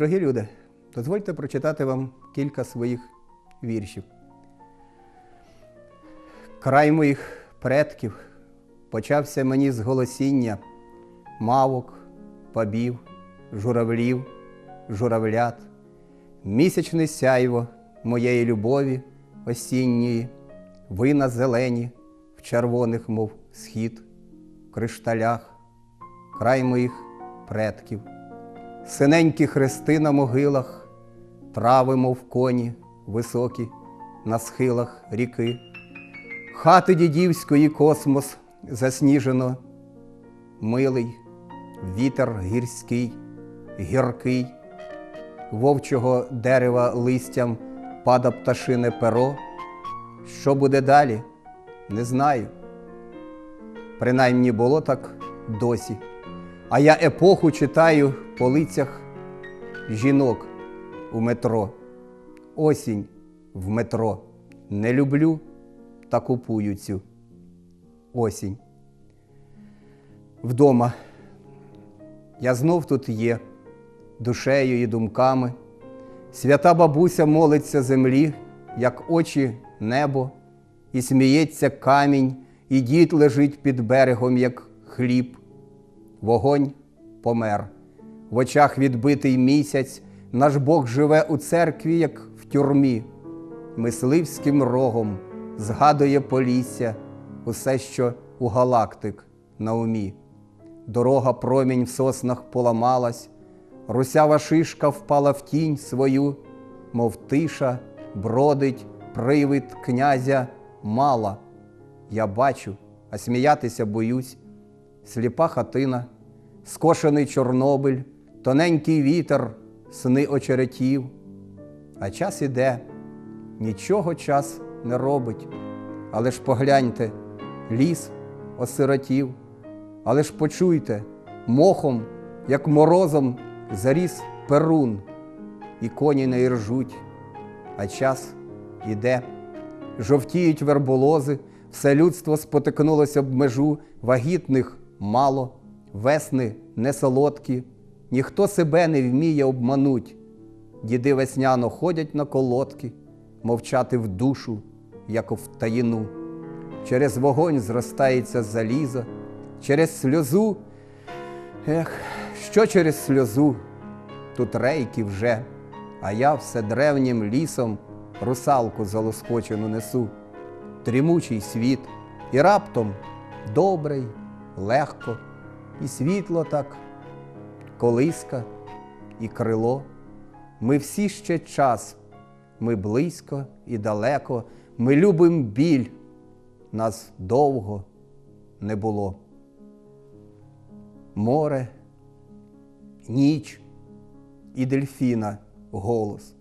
Дорогі люди, дозвольте прочитати вам кілька своїх віршів. Край моїх предків почався мені з голосіння мавок, пабів, журавлів, журавлят, місячне сяйво моєї любові осінньої, вина зелені в червоних, мов схід, в кришталях, край моїх предків, синенькі хрести на могилах, трави, мов коні, високі на схилах ріки, хати дідівської космос засніжено, милий, вітер гірський, гіркий, вовчого дерева листям пада пташине перо. Що буде далі, не знаю. Принаймні було так досі. А я епоху читаю по лицях жінок у метро. Осінь в метро. Не люблю та купую цю осінь. Вдома я знов тут є, душею і думками. Свята бабуся молиться землі, як очі небо, і сміється камінь, і дід лежить під берегом, як хліб. Вогонь помер. В очах відбитий місяць, наш Бог живе у церкві, як в тюрмі. Мисливським рогом згадує полісся усе, що у галактик на умі. Дорога промінь в соснах поламалась, русява шишка впала в тінь свою, мов тиша бродить привид князя мала. Я бачу, а сміятися боюсь, сліпа хатина, скошений Чорнобиль, тоненький вітер, сни очеретів. А час іде, нічого час не робить. Але ж погляньте, ліс осиротів, але ж почуйте, мохом, як морозом, заріс перун, і коні не іржуть, а час іде, жовтіють верболози, все людство спотикнулося б межу, вагітних мало, весни не солодкі, ніхто себе не вміє обмануть. Діди весняно ходять на колодки, мовчати в душу, як в таїну. Через вогонь зростається залізо, через сльозу. Ех, що через сльозу? Тут рейки вже, а я все древнім лісом русалку залоскочену несу. Дрімучий світ, і раптом добрий, легко, і світло так, колиска і крило. Ми всі ще час, ми близько і далеко, ми любим біль, нас довго не було. Море, ніч і дельфіна голос.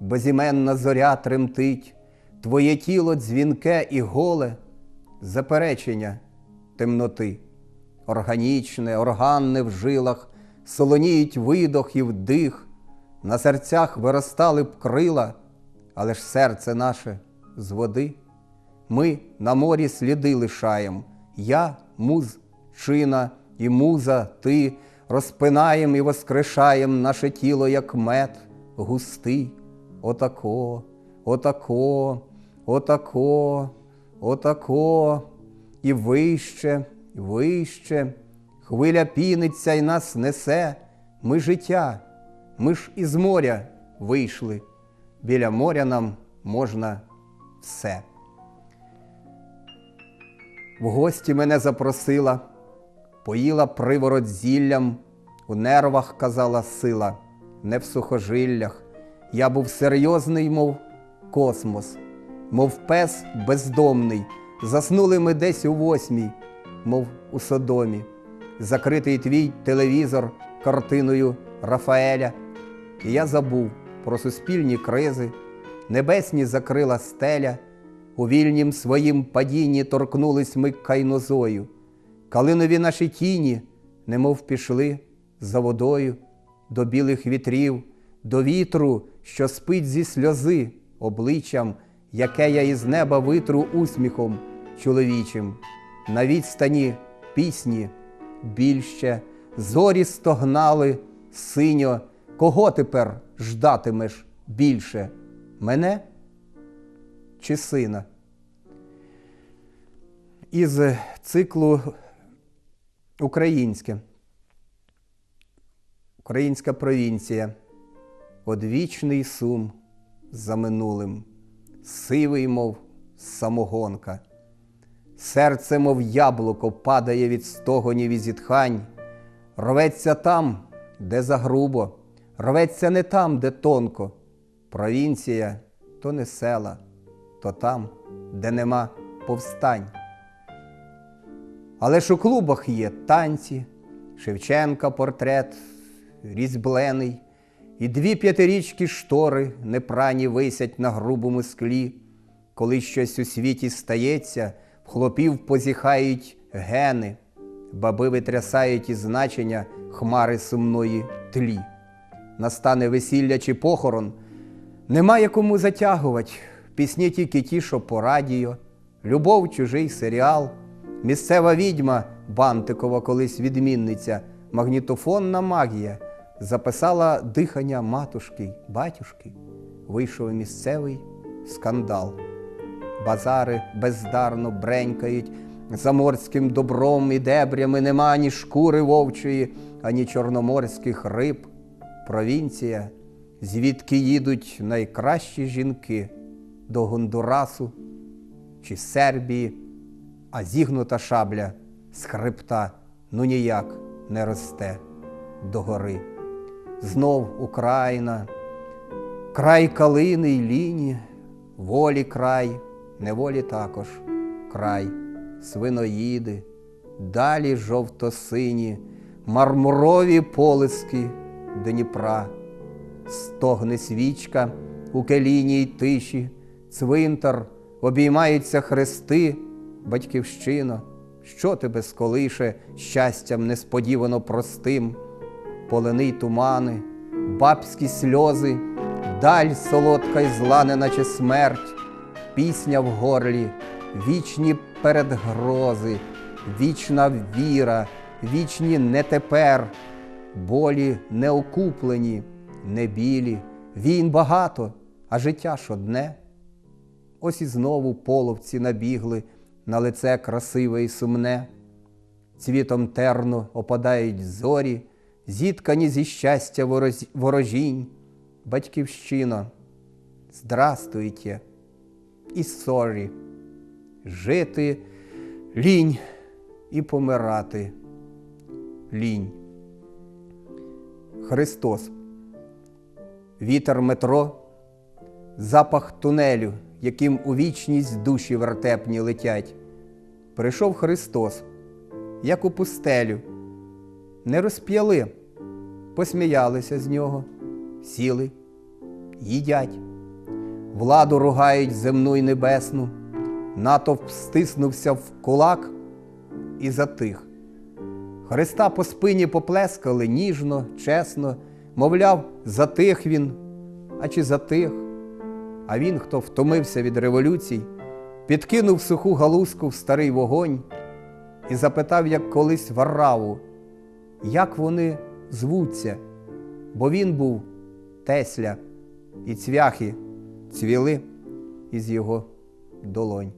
Безіменна зоря тремтить, твоє тіло дзвінке і голе, заперечення темноти, органічне, органне в жилах, солоніють видох і вдих, на серцях виростали б крила, але ж серце наше з води. Ми на морі сліди лишаєм, я, муз, чина і муза, ти розпинаєм і воскрешаєм наше тіло, як мед густий. Отако, отако, отако, отако, і вище, вище, хвиля піниться і нас несе, ми життя, ми ж із моря вийшли, біля моря нам можна все. В гості мене запросила, поїла приворот зіллям, у нервах казала сила, не в сухожиллях. Я був серйозний, мов космос, мов пес бездомний. Заснули ми десь у восьмій, мов у Содомі. Закритий твій телевізор картиною Рафаеля. І я забув про суспільні кризи, небесні закрила стеля. У вільнім своїм падінні торкнулись ми кайнозою, калинові наші тіні, немов пішли за водою до білих вітрів, до вітру, що спить зі сльози обличчям, яке я із неба витру усміхом чоловічим. На відстані пісні більше зорі стогнали синьо, Кого тепер ждатимеш більше? Мене чи сина? Із циклу Українське. Українська провінція. Одвічний сум за минулим, сивий, мов самогонка. Серце, мов яблуко, падає від стогонів і зітхань, рветься там, де загрубо, рветься не там, де тонко. Провінція то не села, то там, де нема повстань. Але ж у клубах є танці, Шевченка портрет різьблений, і дві п'ятирічки штори непрані висять на грубому склі. Коли щось у світі стається, в хлопів позіхають гени, баби витрясають із значення хмари сумної тлі. Настане весілля чи похорон, немає кому затягувати. Пісні тільки ті, що по радіо, любов, чужий серіал, місцева відьма Бантикова, колись відмінниця, магнітофонна магія записала дихання матушки, й батюшки, вийшов місцевий скандал. Базари бездарно бренькають заморським добром і дебрями нема ні шкури вовчої, ані чорноморських риб. Провінція, звідки їдуть найкращі жінки до Гондурасу чи Сербії, а зігнута шабля з хребта ну ніяк не росте догори. Знов Україна, край калини й ліні, волі край, неволі також край, свиноїди, далі жовто-сині, мармурові полиски Дніпра, стогне свічка у келійній тиші, цвинтар, обіймаються хрести, батьківщино, що тебе сколише щастям несподівано простим, полини тумани, бабські сльози, даль солодка й зла, неначе смерть, пісня в горлі, вічні передгрози, вічна віра, вічні не тепер, болі не окуплені, не білі, війн багато, а життя ж одне. Ось і знову половці набігли на лице красиве і сумне. Цвітом терно опадають зорі, зіткані зі щастя ворожінь. Батьківщина, здрастуйте і сорі, жити лінь і помирати лінь. Христос, вітер метро, запах тунелю, яким у вічність душі вертепні летять. Прийшов Христос, як у пустелю, не розп'яли, посміялися з нього, сіли, їдять, владу ругають земну й небесну, натовп стиснувся в кулак і затих. Христа по спині поплескали ніжно, чесно, мовляв, затих він, а чи затих? А він, хто втомився від революцій, підкинув суху галузку в старий вогонь і запитав, як колись Варраву, як вони звуться, бо він був Тесля, і цвяхи цвіли із його долонь.